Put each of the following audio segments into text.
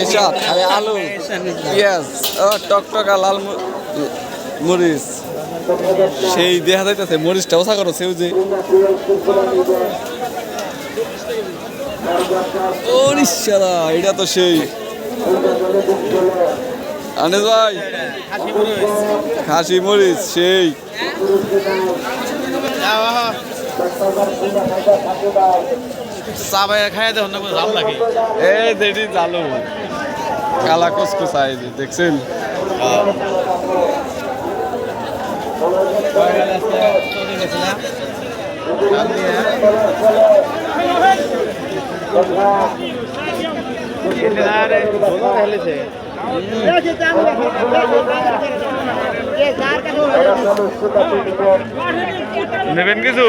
মেশাত আরে আলু। পেঁয়াজ ও টকটকা লাল মরিচ। সেই দেখা যাইতেছে মরিচটা ওসা করো সেও যে। ও নিশ্চরা এটা তো সেই। আনিস ভাই খাসি মরিচ সেই। চা ভাই খাই দেখুন জাল লাগে এই দেরি জালু কালা কুসকুসা এই যে দেখছেন? নেবেন কিছু?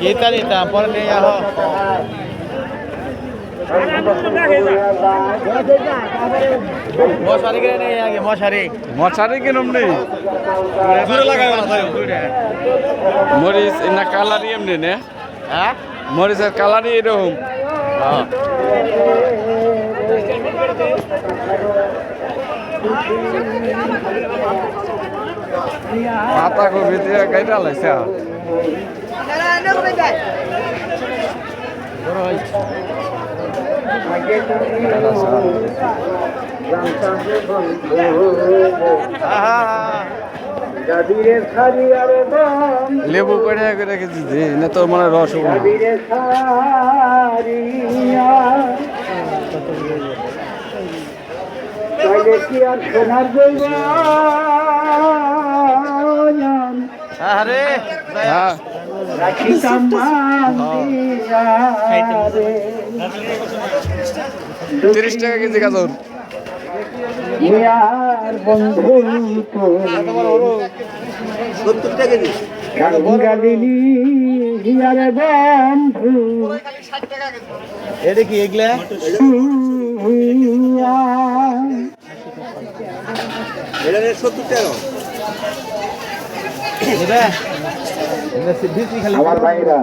কি তারি তা পরে নিয়ে আহ মশারি কিনুম নেই মরিচ না কালারই এমনি নে হ্যাঁ। মরিচের কালারই এরকম পাতা কপি দিয়ে গাইটা লাগছে লেবু করে করে রেখেছি যে না তোর মানে রস হব না। আরে হ্যাঁ। তিরিশ টাকা কেজি গাজর। এটা কি এগুলা? এটা সত্তর টাকা। এটা এটা বিক্রি খালি আমার ভাইরা।